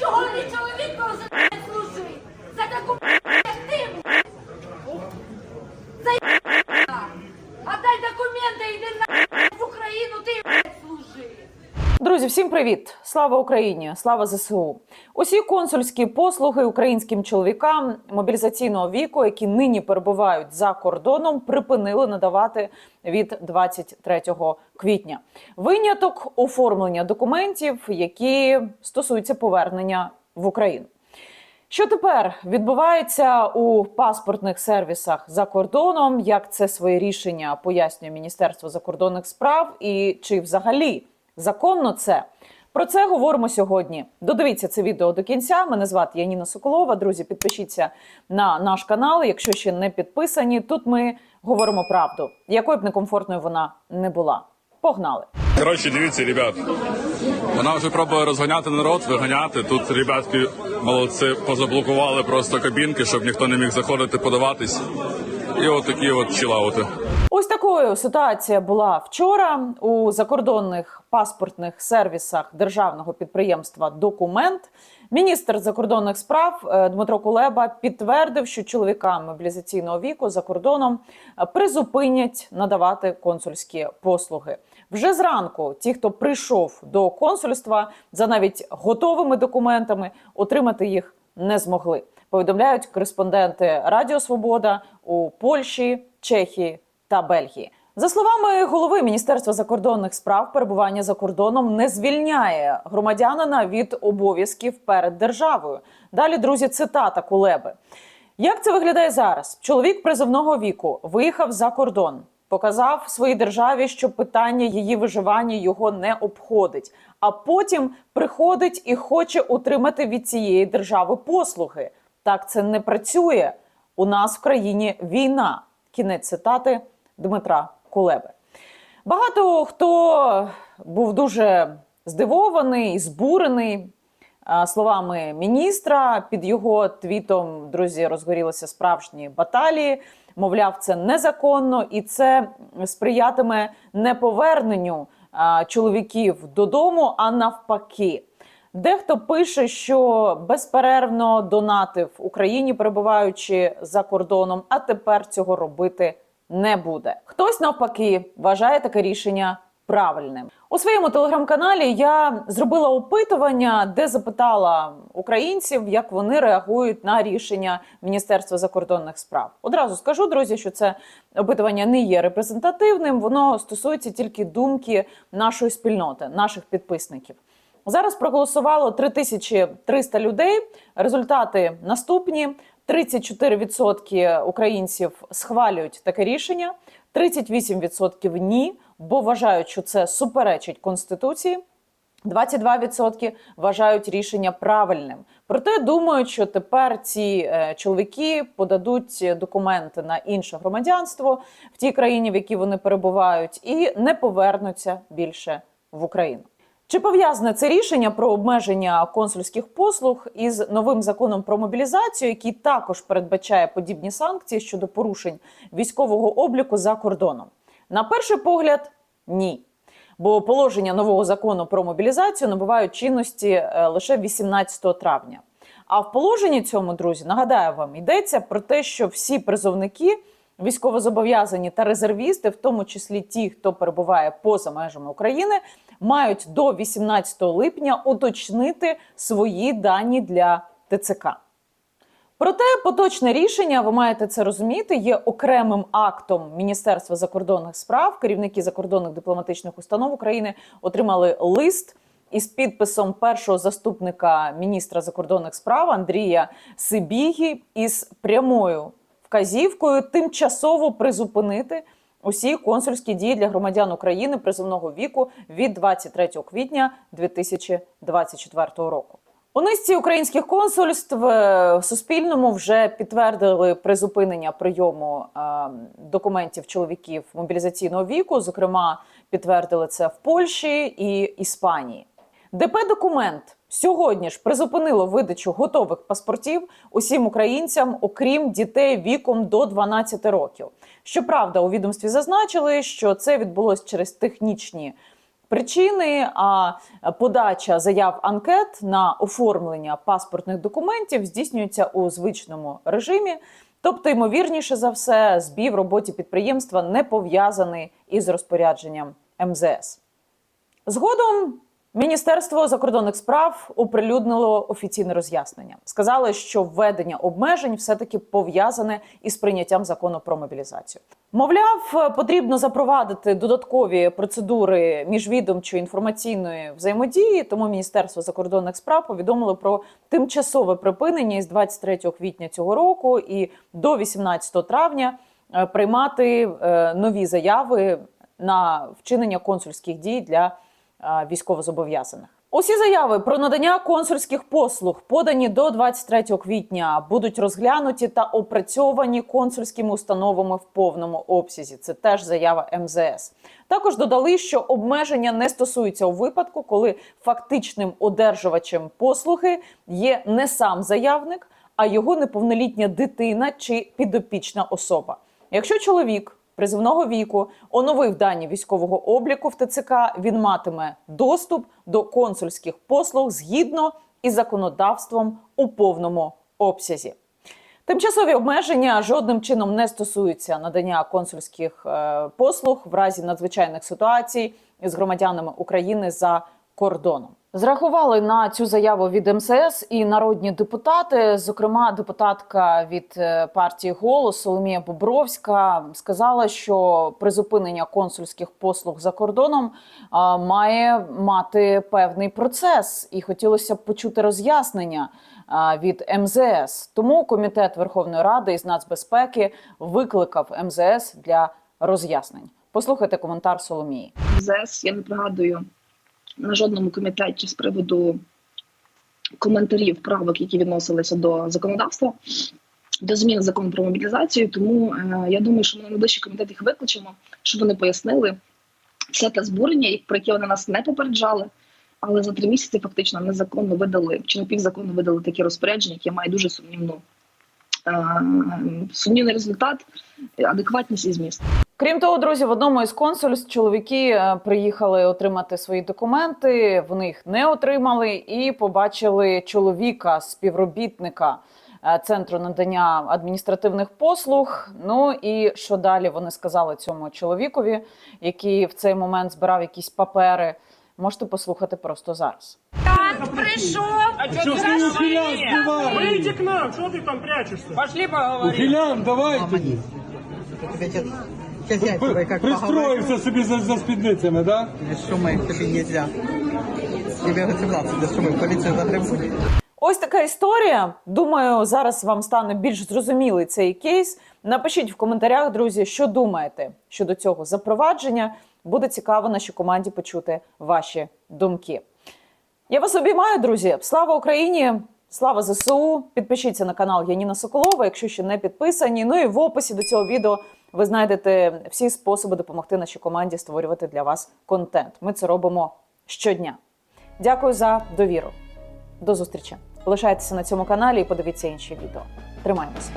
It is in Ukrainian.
Чого не чоловік може не служити? За таку як ти, За... Отдай документи йди на в Україну, ти блядь, служи. Друзі, всім привіт! Слава Україні! Слава ЗСУ! Усі консульські послуги українським чоловікам мобілізаційного віку, які нині перебувають за кордоном, припинили надавати від 23 квітня. Виняток оформлення документів, які стосуються повернення в Україну. Що тепер відбувається у паспортних сервісах за кордоном? Як це своє рішення пояснює Міністерство закордонних справ, і чи взагалі законно це? Про це говоримо сьогодні. Додивіться це відео до кінця. Мене звати Яніна Соколова. Друзі, підпишіться на наш канал, якщо ще не підписані. Тут ми говоримо правду, якою б некомфортною вона не була. Погнали! Коротше, дивіться, ребят. Вона вже пробує розганяти народ, виганяти. Тут ребятки молодці позаблокували просто кабінки, щоб ніхто не міг заходити, подаватись. І от такі от чилаути. Ось такою ситуація була вчора у закордонних паспортних сервісах державного підприємства Документ. Міністр закордонних справ е, Дмитро Кулеба підтвердив, що чоловікам мобілізаційного віку за кордоном призупинять надавати консульські послуги. Вже зранку ті, хто прийшов до консульства за навіть готовими документами, отримати їх не змогли. Повідомляють кореспонденти Радіо Свобода у Польщі, Чехії та Бельгії. За словами голови Міністерства закордонних справ, перебування за кордоном не звільняє громадянина від обов'язків перед державою. Далі, друзі, цитата Кулеби. Як це виглядає зараз? Чоловік призовного віку виїхав за кордон, показав своїй державі, що питання її виживання його не обходить, а потім приходить і хоче отримати від цієї держави послуги. Так це не працює. У нас в країні війна. Кінець цитати Дмитра Кулеби. Багато хто був дуже здивований і збурений словами міністра. Під його твітом, друзі, розгорілися справжні баталії. Мовляв, це незаконно і це сприятиме неповерненню а, чоловіків додому, а навпаки. Дехто пише, що безперервно донатив Україні, перебуваючи за кордоном, а тепер цього робити не буде. Хтось навпаки вважає таке рішення правильним. У своєму телеграм-каналі я зробила опитування, де запитала українців, як вони реагують на рішення Міністерства закордонних справ. Одразу скажу, друзі, що це опитування не є репрезентативним, воно стосується тільки думки нашої спільноти, наших підписників. Зараз проголосувало 3300 людей. Результати наступні: 34% українців схвалюють таке рішення, 38% ні, бо вважають, що це суперечить конституції. 22% вважають рішення правильним. Проте думають, що тепер ці е, чоловіки подадуть документи на інше громадянство в тій країні, в якій вони перебувають, і не повернуться більше в Україну. Чи пов'язане це рішення про обмеження консульських послуг із новим законом про мобілізацію, який також передбачає подібні санкції щодо порушень військового обліку за кордоном? На перший погляд, ні. Бо положення нового закону про мобілізацію набувають чинності е, лише 18 травня. А в положенні цьому, друзі, нагадаю вам, йдеться про те, що всі призовники, військовозобов'язані та резервісти, в тому числі ті, хто перебуває поза межами України, мають до 18 липня уточнити свої дані для ТЦК. Проте поточне рішення, ви маєте це розуміти, є окремим актом Міністерства закордонних справ. Керівники закордонних дипломатичних установ України отримали лист із підписом першого заступника міністра закордонних справ Андрія Сибігі із прямою вказівкою тимчасово призупинити усі консульські дії для громадян України призовного віку від 23 квітня 2024 року. У низці українських консульств е, Суспільному вже підтвердили призупинення прийому е, документів чоловіків мобілізаційного віку. Зокрема, підтвердили це в Польщі і Іспанії. ДП документ сьогодні ж призупинило видачу готових паспортів усім українцям, окрім дітей віком до 12 років. Щоправда, у відомстві зазначили, що це відбулось через технічні причини. А подача заяв анкет на оформлення паспортних документів здійснюється у звичному режимі. Тобто, ймовірніше за все, збій в роботі підприємства не пов'язаний із розпорядженням МЗС. Згодом Міністерство закордонних справ оприлюднило офіційне роз'яснення. Сказали, що введення обмежень все-таки пов'язане із прийняттям закону про мобілізацію. Мовляв, потрібно запровадити додаткові процедури міжвідомчої інформаційної взаємодії. Тому Міністерство закордонних справ повідомило про тимчасове припинення із 23 квітня цього року і до 18 травня е, приймати е, нові заяви на вчинення консульських дій для військовозобов'язаних. Усі заяви про надання консульських послуг, подані до 23 квітня, будуть розглянуті та опрацьовані консульськими установами в повному обсязі. Це теж заява МЗС. Також додали, що обмеження не стосуються у випадку, коли фактичним одержувачем послуги є не сам заявник, а його неповнолітня дитина чи підопічна особа. Якщо чоловік призивного віку оновив дані військового обліку в ТЦК, він матиме доступ до консульських послуг згідно із законодавством у повному обсязі. Тимчасові обмеження жодним чином не стосуються надання консульських е, послуг в разі надзвичайних ситуацій з громадянами України за кордоном. Зрахували на цю заяву від МСС і народні депутати. Зокрема, депутатка від е, партії «Голос» Соломія Бобровська сказала, що призупинення консульських послуг за кордоном має мати певний процес, і хотілося б почути роз'яснення від МЗС. Тому комітет Верховної Ради із нацбезпеки викликав МЗС для роз'яснень. Послухайте коментар Соломії. ЗС, я не пригадую на жодному комітеті з приводу коментарів правок, які відносилися до законодавства, до змін закону про мобілізацію. Тому е, я думаю, що ми на найближчий комітет їх викличемо, щоб вони пояснили все те збурення, про яке вони нас не попереджали. Але за три місяці фактично незаконно видали чи напівзаконно видали такі розпорядження, які мають дуже сумнівну е, сумнівний результат, адекватність і зміст. Крім того, друзі, в одному із консульств чоловіки е, приїхали отримати свої документи. Вони їх не отримали і побачили чоловіка, співробітника е, центру надання адміністративних послуг. Ну і що далі вони сказали цьому чоловікові, який в цей момент збирав якісь папери. Можете послухати просто зараз. Прийшов, Что с ними ухилян? Выйди к нам, что ты там прячешься? Пошли поговорим. Ухилян, давайте. Тебе хозяйство как Пристроївся собі за, за спідницями, да? Без шума их тебе нельзя. Тебе 18 без шума, полиция загребут. Ось така історія. Думаю, зараз вам стане більш зрозумілий цей кейс. Напишіть в коментарях, друзі, що думаєте щодо цього запровадження. Буде цікаво нашій команді почути ваші думки. Я вас обіймаю, друзі. Слава Україні! Слава ЗСУ! Підпишіться на канал Яніна Соколова, якщо ще не підписані. Ну і в описі до цього відео ви знайдете всі способи допомогти нашій команді створювати для вас контент. Ми це робимо щодня. Дякую за довіру. До зустрічі. Лишайтеся на цьому каналі і подивіться інші відео. Тримаємося.